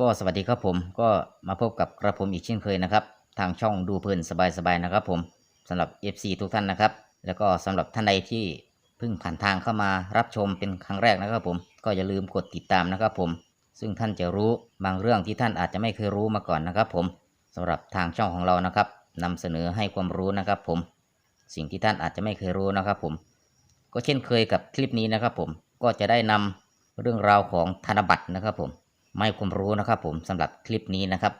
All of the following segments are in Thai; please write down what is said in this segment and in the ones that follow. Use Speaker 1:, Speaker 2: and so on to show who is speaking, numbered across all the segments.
Speaker 1: ก็สวัสดีครับผมก็มาพบกับกระผมอีกเช่นเคยนะครับ ทางช่องดูเพลินสบายๆนะครับผมสำหรับ FC ทุกท่านนะครับ แล้วก็สำหรับท่านใดที่เพิ่งผ่านทางเข้ามารับชมเป็นครั้งแรกนะครับผมก็อย่าลืมกดติดตามนะครับผม ซึ่งท่านจะรู้บางเรื่องที่ท่านอาจจะไม่เคยรู้มาก่อนนะครับผมสำหรับทางช่องของเรานะครับนำเสนอให้ความรู้นะครับผม สิ่งที่ท่านอาจจะไม่เคยรู้นะครับผม ก็เช่นเคยกับคลิปนี้นะครับผมก็จะได้นำเรื่องราวของธนบัตรนะครับผม ไม่ความรู้นะครับผมสำหรับคลิปนี้นะครับ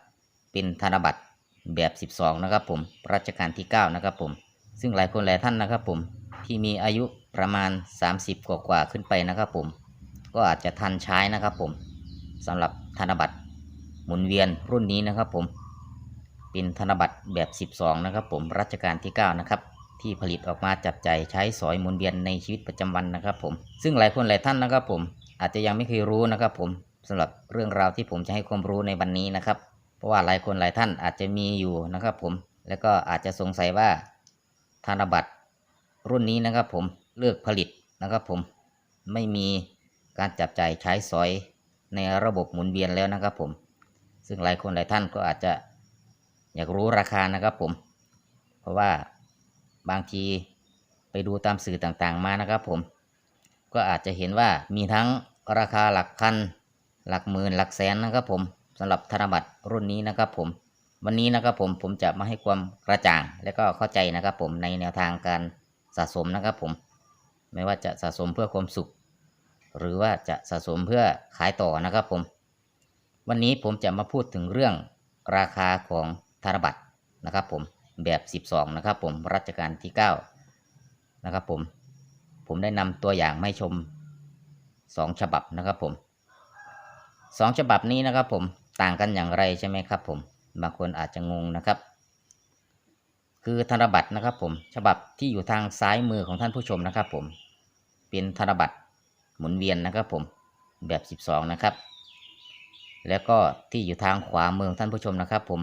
Speaker 1: เป็นธนบัตรแบบ 12 นะครับผมรัชกาลที่ 9 นะครับผม ซึ่งหลายคนหลายท่านนะครับผมที่มีอายุประมาณ 30 กว่ากว่าขึ้นไปนะครับผม ก็อาจจะทันใช้นะครับผมสำหรับธนบัตรหมุนเวียนรุ่นนี้นะครับผม เป็นธนบัตรแบบ 12 นะครับผมรัชกาลที่ 9 นะครับที่ผลิตออกมาจับใจายใช้สอยหมุนเวียนในชีวิตประจำวันนะครับผม ซึ่งหลายคนหลายท่านนะครับผมอาจจะยังไม่เคยรู้นะครับผม สำหรับเรื่องราวที่ผมจะให้ความรู้ในวันนี้นะครับ เพราะว่าหลายคนหลายท่านอาจจะมีอยู่นะครับ ผมแล้วก็อาจจะสงสัยว่าธนบัตรรุ่นนี้นะครับผมเลิกผลิตนะครับ ผมไม่มีการจับจ่ายใช้สอยในระบบหมุนเวียนแล้วนะครับ ผม ซึ่งหลายคนหลายท่านก็อาจจะอยากรู้ราคานะครับผม เพราะว่าบางทีไปดูตามสื่อต่างๆมานะครับ ผม ก็อาจจะเห็นว่ามีทั้งราคาหลักพัน หลักหมื่นหลักแสนนะครับผมสำหรับธนบัตรรุ่นนี้นะครับผม วันนี้นะครับผมผมจะมาให้ความกระจ่างและก็เข้าใจนะครับผมในแนวทางการสะสมนะครับผม ไม่ว่าจะสะสมเพื่อความสุข หรือว่าจะสะสมเพื่อขายต่อนะครับผม วันนี้ผมจะมาพูดถึงเรื่องราคาของธนบัตรนะครับผมแบบ 12 นะครับผมรัชกาลที่ 9 นะครับผม ผมได้นำตัวอย่างมาให้ชม 2 ฉบับนะครับผม สองฉบับนี้นะครับผมต่างกันอย่างไรใช่ไหมครับผมบางคนอาจจะงงนะครับ คือธนบัตรนะครับผมฉบับที่อยู่ทางซ้ายมือของท่านผู้ชมนะครับผมเป็นธนบัตรหมุนเวียนนะครับผมแบบ 12 นะครับ แล้วก็ที่อยู่ทางขวามือของท่านผู้ชมนะครับผม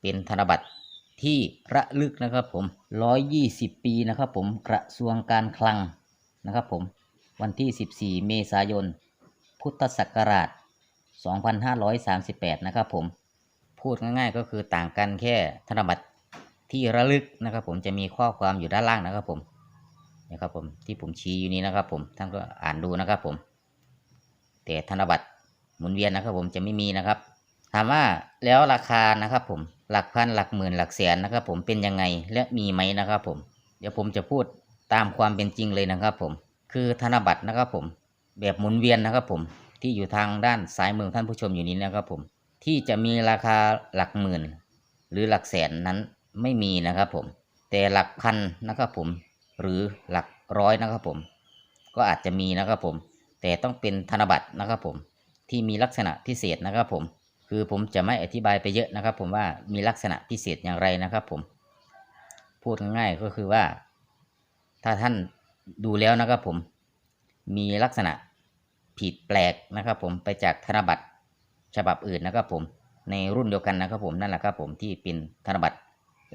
Speaker 1: เป็นธนบัตรที่ระลึกนะครับผม 120 ปีนะครับผมกระทรวงการคลังนะครับผมวันที่ 14 เมษายน พุทธศักราช 2538 นะครับผมพูดง่ายๆก็คือต่างกันแค่ธนบัตรที่ระลึกนะครับ ผมจะมีข้อความอยู่ด้านล่างนะครับผมนะครับผมที่ผมชี้อยู่นี้นะครับผมท่านก็อ่านดูนะครับผม แต่ธนบัตรหมุนเวียนนะครับ ผมจะไม่มีนะครับ ถามว่าแล้วราคานะครับ ผมหลักพันหลักหมื่นหลักแสนนะครับ ผมเป็นยังไงและมีไหมนะครับ ผม เดี๋ยวผมจะพูดตามความเป็นจริงเลยนะครับ ผม คือธนบัตรนะครับ ผมแบบหมุนเวียนนะครับ ผม ที่อยู่ทางด้านซ้ายมือท่านผู้ชมอยู่นี้นะครับผมที่จะมีราคาหลักหมื่น หรือหลักแสนนั้นไม่มีนะครับผม แต่หลักพันนะครับผม หรือหลักร้อยนะครับผม ก็อาจจะมีนะครับผม แต่ต้องเป็นธนบัตรนะครับผม ที่มีลักษณะพิเศษนะครับผม คือผมจะไม่อธิบายไปเยอะนะครับ ผมว่ามีลักษณะพิเศษอย่างไรนะครับผม พูดง่ายๆก็คือว่า ถ้าท่านดูแล้วนะครับผม มีลักษณะ ผิดแปลกนะครับผมไปจากธนบัตรฉบับอื่นนะครับผมในรุ่นเดียวกันนะครับผมนั่นแหละครับผมที่เป็นธนบัตร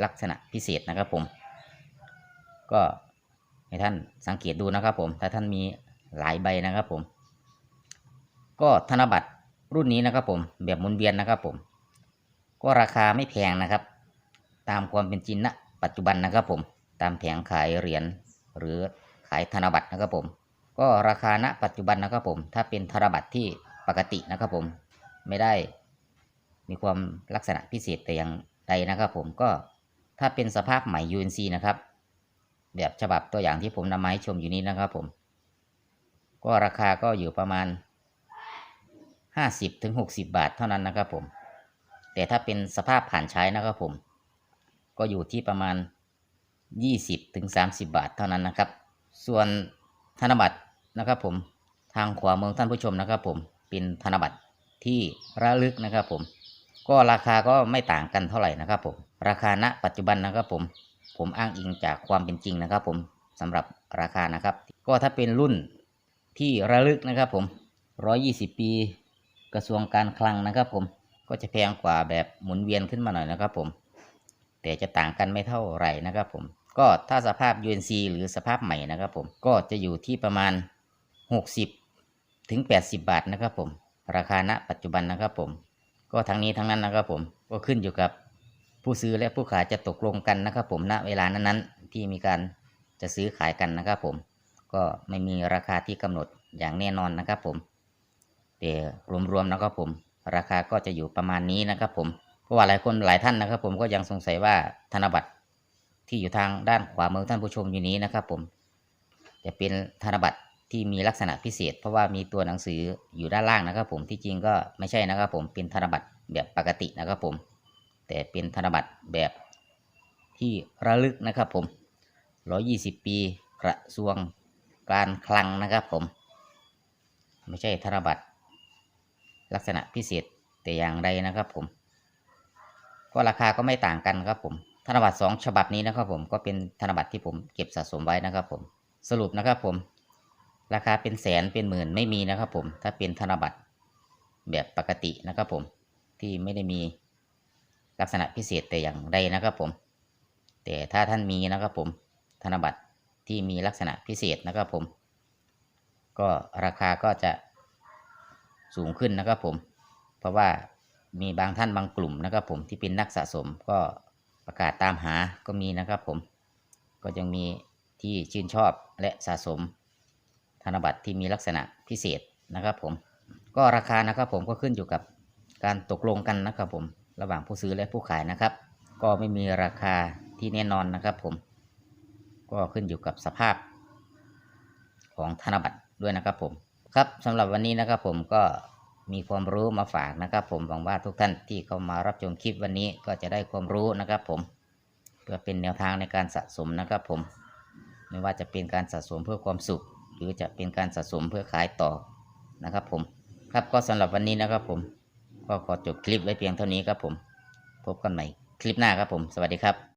Speaker 1: ลักษณะพิเศษนะครับผม ก็ให้ท่านสังเกตดูนะครับผมถ้าท่านมีหลายใบนะครับผม ก็ธนบัตรรุ่นนี้นะครับผมแบบหมุนเวียนนะครับผม ก็ราคาไม่แพงนะครับ ตามความเป็นจริงณปัจจุบันนะครับผมตามแผงขายเหรียญหรือขายธนบัตรนะครับผม ก็ราคาณปัจจุบันนะครับผม ถ้าเป็นธนบัตรที่ปกตินะครับผมไม่ได้มีความลักษณะพิเศษแต่อย่างใดนะครับผมก็ถ้าเป็นสภาพใหม่ UNC นะครับ แบบฉบับตัวอย่างที่ผมนำมาให้ชมอยู่นี้นะครับผม ก็ราคาก็อยู่ประมาณ 50ถึง60บาทเท่านั้นนะครับผม แต่ถ้าเป็นสภาพผ่านใช้นะครับผม ก็อยู่ที่ประมาณ 20ถึง30บาทเท่านั้นนะครับ ส่วนธนบัตร นะครับผมทางขวามือท่านผู้ชมนะครับผมเป็นธนบัตรที่ระลึกนะครับผม ก็ราคาก็ไม่ต่างกันเท่าไหร่นะครับผม ราคาณปัจจุบันนะครับผม ผมอ้างอิงจากความเป็นจริงนะครับผมสำหรับราคานะครับ ก็ถ้าเป็นรุ่นที่ระลึกนะครับผม 120 ปี กระทรวงการคลังนะครับผม ก็จะแพงกว่าแบบหมุนเวียนขึ้นมาหน่อยนะครับผม แต่จะต่างกันไม่เท่าไหร่นะครับผม ก็ถ้าสภาพ UNC หรือสภาพใหม่นะครับผม ก็จะอยู่ที่ประมาณ 60ถึง80 บาทนะครับผม ราคาณปัจจุบันนะครับผม ก็ทั้งนี้ทั้งนั้นนะครับผมก็ขึ้นอยู่กับผู้ซื้อและผู้ขายจะตกลงกันนะครับผมณเวลานั้นๆ ที่มีการจะซื้อขายกันนะครับผม ก็ไม่มีราคาที่กำหนดอย่างแน่นอนนะครับผมแต่รวมๆนะครับผม ราคาก็จะอยู่ประมาณนี้นะครับผมเพราะว่าหลายคนหลายท่านนะครับ ผมก็ยังสงสัยว่าธนบัตรที่อยู่ทางด้านขวามือท่านผู้ชมอยู่นี้นะครับ ผม จะเป็นธนบัตร ที่มีลักษณะพิเศษ เพราะว่ามีตัวหนังสืออยู่ด้านล่างนะครับ ผมที่จริงก็ไม่ใช่นะครับ ผมเป็นธนบัตรแบบปกตินะครับผม แต่เป็นธนบัตรแบบที่ระลึกนะครับผม 120 ปีกระทรวงการคลังนะครับผม ไม่ใช่ธนบัตรลักษณะพิเศษแต่อย่างใดนะครับผม ก็ราคาก็ไม่ต่างกันครับผม ธนบัตรสองฉบับนี้นะครับผมก็เป็นธนบัตรที่ผมเก็บสะสมไว้นะครับผม สรุปนะครับผม ราคาเป็นแสนเป็นหมื่นไม่มีนะครับผม ถ้าเป็นธนบัตรแบบปกตินะครับผม ที่ไม่ได้มีลักษณะพิเศษแต่อย่างใดนะครับผม แต่ถ้าท่านมีนะครับผม ธนบัตรที่มีลักษณะพิเศษนะครับผม ก็ราคาก็จะสูงขึ้นนะครับผม เพราะว่ามีบางท่านบางกลุ่มนะครับผมที่เป็นนักสะสมก็ประกาศตามหาก็มีนะครับผม ก็ยังมีที่ชื่นชอบและสะสม ธนบัตรที่มีลักษณะพิเศษนะครับผมก็ราคานะครับผมก็ขึ้นอยู่กับการตกลงกันนะครับผมระหว่างผู้ซื้อและผู้ขายนะครับ ก็ไม่มีราคาที่แน่นอนนะครับผมก็ขึ้นอยู่กับสภาพ ของธนบัตรด้วยนะครับผมครับสำหรับวันนี้นะครับผมก็มีความรู้มาฝากนะครับ ผมหวังว่าทุกท่านที่เข้ามารับชมคลิปวันนี้ก็จะได้ความรู้นะครับผมเพื่อเป็นแนวทางในการสะสมนะครับผมไม่ว่าจะเป็นการสะสมเพื่อความสุข หรือจะเป็นการสะสมเพื่อขายต่อนะครับผมครับก็สำหรับวันนี้นะครับผม ก็ขอจบคลิปไว้เพียงเท่านี้ครับผม พบกันใหม่คลิปหน้าครับผม สวัสดีครับ